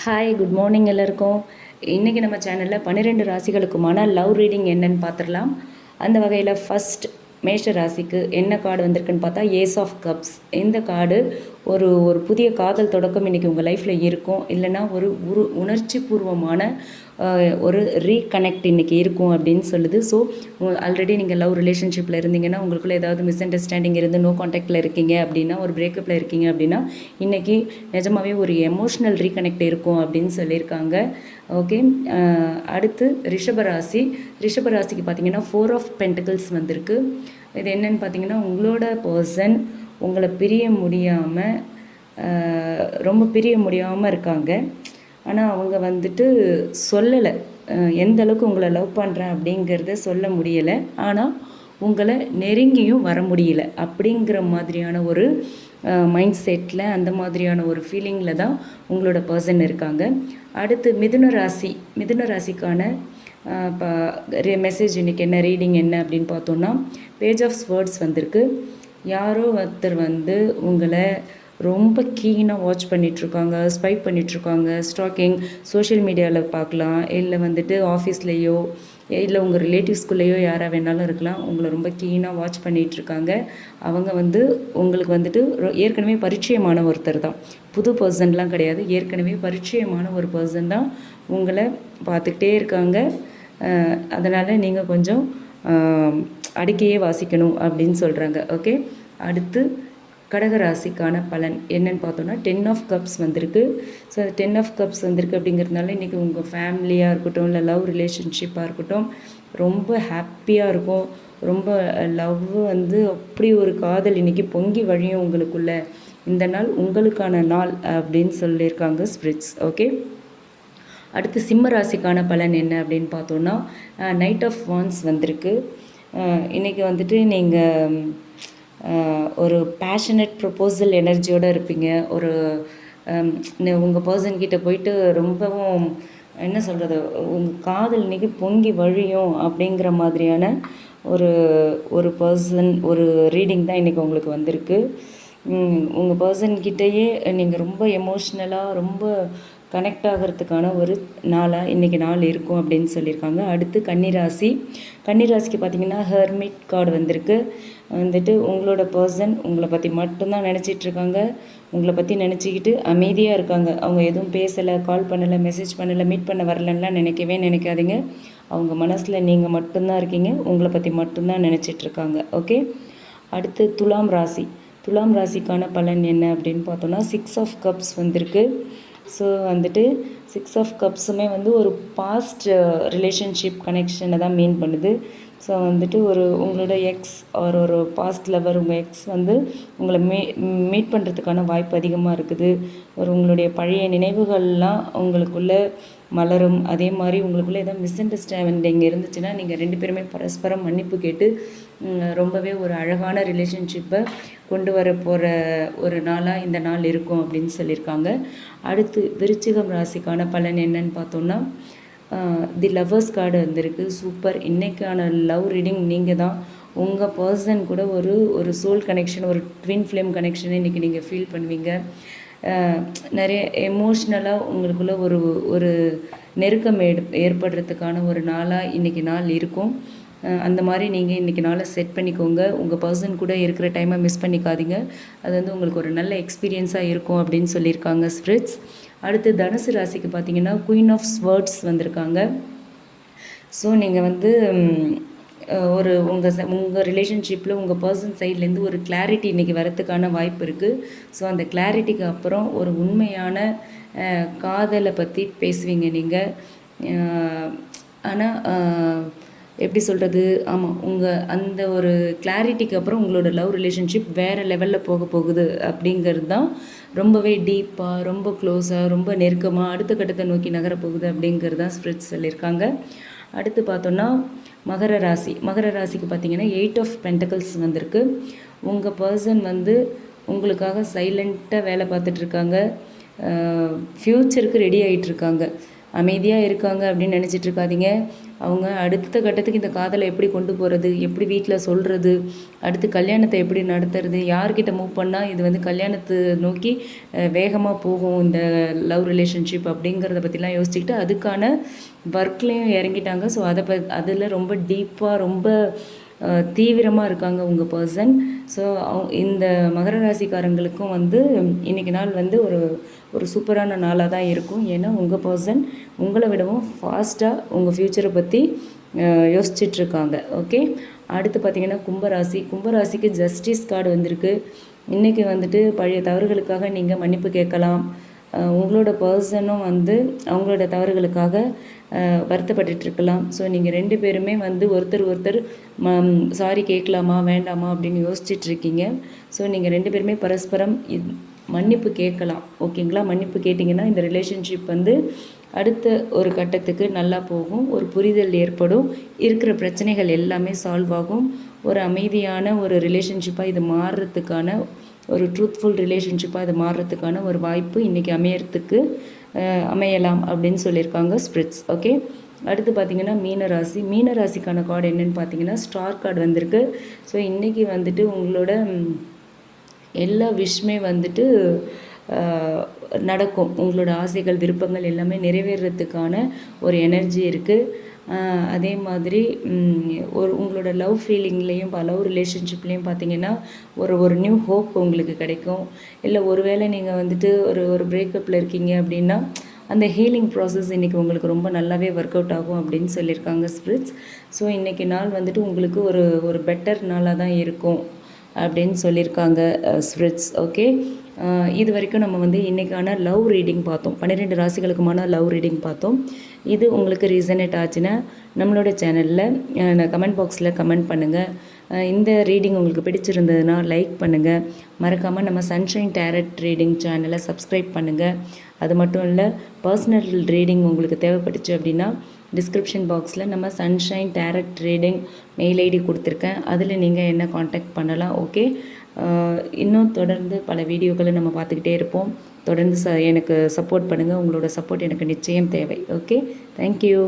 Hi good morning எல்லாருக்கும். இன்றைக்கி நம்ம சேனலில் பன்னிரெண்டு ராசிகளுக்குமான லவ் ரீடிங் என்னன்னு பார்த்துடலாம் அந்த வகையில் ஃபஸ்ட் மேஷ ராசிக்கு என்ன கார்டு வந்திருக்குன்னு பார்த்தா ஏஸ் ஆஃப் கப்ஸ் இந்த கார்டு ஒரு ஒரு புதிய காதல் தொடக்கம் இன்றைக்கி உங்கள் லைஃப்பில் இருக்கும். இல்லைன்னா ஒரு உரு உணர்ச்சி பூர்வமான ஒரு ரீகனெக்ட் இன்றைக்கி இருக்கும் அப்படின்னு சொல்லுது. ஸோ ஆல்ரெடி நீங்கள் லவ் ரிலேஷன்ஷிப்பில் இருந்தீங்கன்னா உங்களுக்குள்ள ஏதாவது மிஸ் அண்டர்ஸ்டாண்டிங் இருந்து நோ காண்டாக்டில் இருக்கீங்க அப்படின்னா ஒரு பிரேக்கப்பில் இருக்கீங்க அப்படின்னா இன்றைக்கி நிஜமாகவே ஒரு எமோஷ்னல் ரீகனெக்ட் இருக்கும் அப்படின்னு சொல்லியிருக்காங்க. ஓகே அடுத்து ரிஷபராசி ரிஷபராசிக்கு பார்த்தீங்கன்னா ஃபோர் ஆஃப் பென்டிகல்ஸ் வந்திருக்கு. இது என்னென்னு பார்த்தீங்கன்னா உங்களோட பர்சன் உங்களை பிரிய முடியாமல் ரொம்ப பிரிய முடியாமல் இருக்காங்க. ஆனால் அவங்க வந்துட்டு சொல்லலை. எந்த அளவுக்கு உங்களை லவ் பண்ணுறேன் அப்படிங்கிறத சொல்ல முடியலை. ஆனால் உங்களை நெருங்கியும் வர முடியல. அப்படிங்கிற மாதிரியான ஒரு மைண்ட் செட்டில் அந்த மாதிரியான ஒரு ஃபீலிங்கில் தான் உங்களோட பர்சன் இருக்காங்க. அடுத்து மிதுன ராசி. மிதுன ராசிக்கான இப்போ மெசேஜ் இன்றைக்கி என்ன? ரீடிங் என்ன? அப்படின்னு பார்த்தோன்னா பேஜ் ஆஃப் வேர்ட்ஸ் வந்திருக்கு. யாரோ ஒருத்தர் வந்து உங்களை ரொம்ப கீனாக வாட்ச் பண்ணிகிட்ருக்காங்க ஸ்பை பண்ணிகிட்ருக்காங்க ஸ்டாக்கிங் சோஷியல் மீடியாவில் பார்க்கலாம் இல்லை வந்துட்டு ஆஃபீஸ்லேயோ இல்லை உங்கள் ரிலேட்டிவ்ஸ்குள்ளேயோ யாராக வேணாலும் இருக்கலாம். உங்களை ரொம்ப கீனாக வாட்ச் பண்ணிகிட்ருக்காங்க அவங்க வந்து உங்களுக்கு வந்துட்டு ரொ- ஏற்கனவே பரிச்சயமான ஒருத்தர் தான். புது பர்சன்லாம் கிடையாது. ஏற்கனவே பரிச்சயமான ஒரு பர்சன் தான் உங்களை பார்த்துக்கிட்டே இருக்காங்க. அதனால் நீங்கள் கொஞ்சம் அடுக்கையே வாசிக்கணும் அப்படின்னு சொல்கிறாங்க ஓகே அடுத்து கடகராசிக்கான பலன் என்னன்னு பார்த்தோன்னா டென் ஆஃப் கப்ஸ் வந்திருக்கு. ஸோ டென் ஆஃப் கப்ஸ் வந்திருக்கு அப்படிங்கிறதுனால இன்றைக்கி உங்கள் ஃபேமிலியாக இருக்கட்டும் இல்லை லவ் ரிலேஷன்ஷிப்பாக இருக்கட்டும் ரொம்ப ஹாப்பியாக இருக்கும். ரொம்ப லவ் வந்து அப்படி ஒரு காதல் இன்றைக்கி பொங்கி வழியும் உங்களுக்குள்ள. இந்த நாள் உங்களுக்கான நாள் அப்படின்னு சொல்லியிருக்காங்க ஸ்பிரிட்ஸ் ஓகே அடுத்து சிம்ம ராசிக்கான பலன் என்ன அப்படின்னு பார்த்தோன்னா நைட் ஆஃப் வான்ஸ் வந்திருக்கு. இன்றைக்கி வந்துட்டு நீங்கள் ஒரு பேஷனட் ப்ரொப்போசல் எனர்ஜியோடு இருப்பீங்க. ஒரு உங்கள் பர்சன்கிட்ட போயிட்டு ரொம்பவும் என்ன சொல்கிறது உங்கள் காதல் இன்னைக்கு பொங்கி வழியும் அப்படிங்கிற மாதிரியான ஒரு ஒரு பர்சன் ஒரு ரீடிங் தான் இன்றைக்கி உங்களுக்கு வந்திருக்கு. உங்கள் பர்சன்கிட்டயே நீங்கள் ரொம்ப எமோஷ்னலாக ரொம்ப கனெக்ட் ஆகிறதுக்கான ஒரு நாளாக இன்றைக்கி நாள் இருக்கும் அப்படின்னு சொல்லியிருக்காங்க. அடுத்து கன்னிராசி. கன்னிராசிக்கு பார்த்தீங்கன்னா ஹெர்மிட் கார்டு வந்திருக்கு. வந்துட்டு உங்களோட பர்சன் உங்களை பற்றி மட்டும்தான் நினச்சிட்ருக்காங்க உங்களை பற்றி நினச்சிக்கிட்டு அமைதியாக இருக்காங்க. அவங்க எதுவும் பேசலை கால் பண்ணலை மெசேஜ் பண்ணலை மீட் பண்ண வரலன்னுலாம் நினைக்கவே நினைக்காதீங்க. அவங்க மனசில் நீங்கள் மட்டும்தான் இருக்கீங்க. உங்களை பற்றி மட்டும்தான் நினச்சிட்ருக்காங்க ஓகே? அடுத்து துலாம் ராசி. துலாம் ராசிக்கான பலன் என்ன அப்படின்னு பார்த்தோன்னா சிக்ஸ் ஆஃப் கப்ஸ் வந்திருக்கு. ஸோ வந்துட்டு சிக்ஸ் ஆஃப் கப்ஸுமே வந்து ஒரு பாஸ்ட் ரிலேஷன்ஷிப் கனெக்ஷனை தான் மீன் பண்ணுது. ஸோ வந்துட்டு ஒரு உங்களோட எக்ஸ் ஆர் ஒரு பாஸ்ட் லவர் உங்கள் எக்ஸ் வந்து உங்களை மீ மீட் பண்ணுறதுக்கான வாய்ப்பு அதிகமாக இருக்குது. ஒரு உங்களுடைய பழைய நினைவுகள்லாம் உங்களுக்குள்ளே மலரும். அதே மாதிரி உங்களுக்குள்ளே ஏதாவது மிஸ் அண்டர்ஸ்டாண்டிங் இருந்துச்சுன்னா நீங்கள் ரெண்டு பேருமே பரஸ்பரம் மன்னிப்பு கேட்டு ரொம்பவே ஒரு அழகான ரிலேஷன்ஷிப்பை கொண்டு வர போகிற ஒரு நாளாக இந்த நாள் இருக்கும் அப்படின்னு சொல்லியிருக்காங்க. அடுத்து விருச்சிகம் ராசிக்கான பலன் என்னன்னு பார்த்தோன்னா தி லவ்வர்ஸ் கார்டு வந்திருக்கு. சூப்பர் இன்னைக்கான லவ் ரீடிங் நீங்கள் தான். உங்கள் பர்சன் கூட ஒரு ஒரு சோல் கனெக்ஷன் ஒரு ட்வின் ஃப்ளேம் கனெக்ஷனை இன்றைக்கி நீங்கள் ஃபீல் பண்ணுவீங்க. நிறைய எமோஷ்னலாக உங்களுக்குள்ள ஒரு ஒரு நெருக்கம் ஏற்படுறதுக்கான ஒரு நாளாக இன்றைக்கி நாள் இருக்கும். அந்த மாதிரி நீங்கள் இன்றைக்கி நாளை செட் பண்ணிக்கோங்க. உங்கள் பர்சன் கூட இருக்கிற டைமை மிஸ் பண்ணிக்காதீங்க. அது வந்து உங்களுக்கு ஒரு நல்ல எக்ஸ்பீரியன்ஸாக இருக்கும் அப்படின்னு சொல்லியிருக்காங்க ஸ்பிரிட்ஸ் அடுத்து தனுசு ராசிக்கு பார்த்தீங்கன்னா குயின் ஆஃப் ஸ்வர்ட்ஸ் வந்திருக்காங்க. ஸோ நீங்கள் வந்து ஒரு உங்கள் உங்கள் ரிலேஷன்ஷிப்பில் உங்கள் பர்சன் சைட்லேருந்து ஒரு கிளாரிட்டி இன்றைக்கி வரத்துக்கான வாய்ப்பு இருக்குது ஸோ அந்த கிளாரிட்டிக்கு அப்புறம் ஒரு உண்மையான காதலை பற்றி பேசுவீங்க நீங்கள் ஆனால் எப்படி சொல்கிறது ஆமாம் உங்கள் அந்த ஒரு கிளாரிட்டிக்கு அப்புறம் உங்களோட லவ் ரிலேஷன்ஷிப் வேறு லெவலில் போக போகுது அப்படிங்கிறது தான் ரொம்பவே டீப்பாக ரொம்ப க்ளோஸாக ரொம்ப நெருக்கமாக அடுத்த கட்டத்தை நோக்கி நகரப் போகுது அப்படிங்கிறது தான் ஸ்பிரிட்ஸ் சொல்லியிருக்காங்க. அடுத்து பார்த்தோன்னா மகர ராசி. மகர ராசிக்கு பார்த்தீங்கன்னா எயிட் ஆஃப் பென்டக்கல்ஸ் வந்திருக்கு. உங்கள் பர்சன் வந்து உங்களுக்காக சைலண்ட்டாக வேலை பார்த்துட்ருக்காங்க ஃப்யூச்சருக்கு ரெடி ஆகிட்டுருக்காங்க அமைதியாக இருக்காங்க அப்படின்னு நினச்சிட்டு இருக்காதீங்க. அவங்க அடுத்த கட்டத்துக்கு இந்த காதலை எப்படி கொண்டு போகிறது எப்படி வீட்டில் சொல்கிறது அடுத்து கல்யாணத்தை எப்படி நடத்துறது யார்கிட்ட மூவ் பண்ணால் இது வந்து கல்யாணத்தை நோக்கி வேகமாக போகும் இந்த லவ் ரிலேஷன்ஷிப் அப்படிங்கிறத பற்றிலாம் யோசிச்சுக்கிட்டு அதுக்கான ஒர்க்லேயும் இறங்கிட்டாங்க. ஸோ அதை ப அதில் ரொம்ப டீப்பாக ரொம்ப தீவிரமாக இருக்காங்க உங்கள் பர்சன் ஸோ இந்த மகர ராசிக்காரங்களுக்கும் வந்து இன்றைக்கி நாள் வந்து ஒரு ஒரு சூப்பரான நாளாக தான் இருக்கும். ஏன்னா உங்கள் பர்சன் உங்களை விடவும் ஃபாஸ்ட்டாக உங்கள் ஃப்யூச்சரை பற்றி யோசிச்சிட்ருக்காங்க. ஓகே அடுத்து பார்த்திங்கன்னா கும்பராசி. கும்பராசிக்கு ஜஸ்டிஸ் கார்டு வந்திருக்கு. இன்றைக்கி வந்துட்டு பழைய தவறுகளுக்காக நீங்கள் மன்னிப்பு கேட்கலாம். உங்களோட பர்சனும் வந்து அவங்களோட தவறுகளுக்காக வருத்தப்பட்டுட்ருக்கலாம். ஸோ நீங்கள் ரெண்டு பேருமே வந்து ஒருத்தர் ஒருத்தர் சாரி கேட்கலாமா வேண்டாமா அப்படின்னு யோசிச்சுட்ருக்கீங்க. ஸோ நீங்கள் ரெண்டு பேருமே பரஸ்பரம் மன்னிப்பு கேட்கலாம். ஓகேங்களா? மன்னிப்பு கேட்டிங்கன்னா இந்த ரிலேஷன்ஷிப் வந்து அடுத்த ஒரு கட்டத்துக்கு நல்லா போகும். ஒரு புரிதல் ஏற்படும். இருக்கிற பிரச்சனைகள் எல்லாமே சால்வ் ஆகும். ஒரு அமைதியான ஒரு ரிலேஷன்ஷிப்பாக இது மாறுறதுக்கான ஒரு ட்ரூத்ஃபுல் ரிலேஷன்ஷிப்பாக இது மாறுறதுக்கான ஒரு வாய்ப்பு இன்றைக்கி அமையறதுக்கு அமையலாம் அப்படின்னு சொல்லியிருக்காங்க ஸ்பிரிட்ஸ் ஓகே அடுத்து பார்த்திங்கன்னா மீனராசி. மீனராசிக்கான கார்டு என்னென்னு பார்த்தீங்கன்னா ஸ்டார் கார்டு வந்திருக்கு. ஸோ இன்றைக்கி வந்துட்டு உங்களோட எல்லா விஷமே வந்துட்டு நடக்கும். உங்களோட ஆசைகள் விருப்பங்கள் எல்லாமே நிறைவேறதுக்கான ஒரு எனர்ஜி இருக்குது அதே மாதிரி ஒரு உங்களோட லவ் ஃபீலிங்லேயும் லவ் ரிலேஷன்ஷிப்லேயும் பார்த்தீங்கன்னா ஒரு ஒரு நியூ ஹோப் உங்களுக்கு கிடைக்கும். இல்லை ஒரு வேளை நீங்கள் வந்துட்டு ஒரு ஒரு பிரேக்கப்பில் இருக்கீங்க அப்படின்னா அந்த ஹீலிங் ப்ராசஸ் இன்றைக்கி உங்களுக்கு ரொம்ப நல்லாவே ஒர்க் அவுட் ஆகும் அப்படின்னு சொல்லியிருக்காங்க ஸ்பிரிட்ஸ் ஸோ இன்றைக்கி நாள் வந்துட்டு உங்களுக்கு ஒரு ஒரு பெட்டர் நாளாக தான் இருக்கும். அப்படின்னு சொல்லியிருக்காங்க ஸ்பிரிட்ஸ். ஓகே? இது வரைக்கும் நம்ம வந்து இன்றைக்கான லவ் ரீடிங் பார்த்தோம். பன்னிரெண்டு ராசிகளுக்குமான லவ் ரீடிங் பார்த்தோம். இது உங்களுக்கு ரீசனேட் ஆச்சுன்னா நம்மளோட சேனலில் கமெண்ட் பாக்ஸில் கமெண்ட் பண்ணுங்கள் இந்த ரீடிங் உங்களுக்கு பிடிச்சிருந்ததுன்னா லைக் பண்ணுங்கள் மறக்காமல் நம்ம சன்ஷைன் டேரட் ரீடிங் சேனலை சப்ஸ்கிரைப் பண்ணுங்கள் அது மட்டும் இல்லை பர்சனல் ரீடிங் உங்களுக்கு தேவைப்பட்டுச்சு அப்படின்னா டிஸ்கிரிப்ஷன் பாக்ஸில் நம்ம sunshine tarot reading mail ID கொடுத்துருக்கேன். அதில் நீங்கள் என்ன காண்டாக்ட் பண்ணலாம் ஓகே இன்னும் தொடர்ந்து பல வீடியோக்களை நம்ம பார்த்துக்கிட்டே இருப்போம். தொடர்ந்து ச எனக்கு சப்போர்ட் பண்ணுங்கள் உங்களோட சப்போர்ட் எனக்கு நிச்சயம் தேவை ஓகே தேங்க்யூ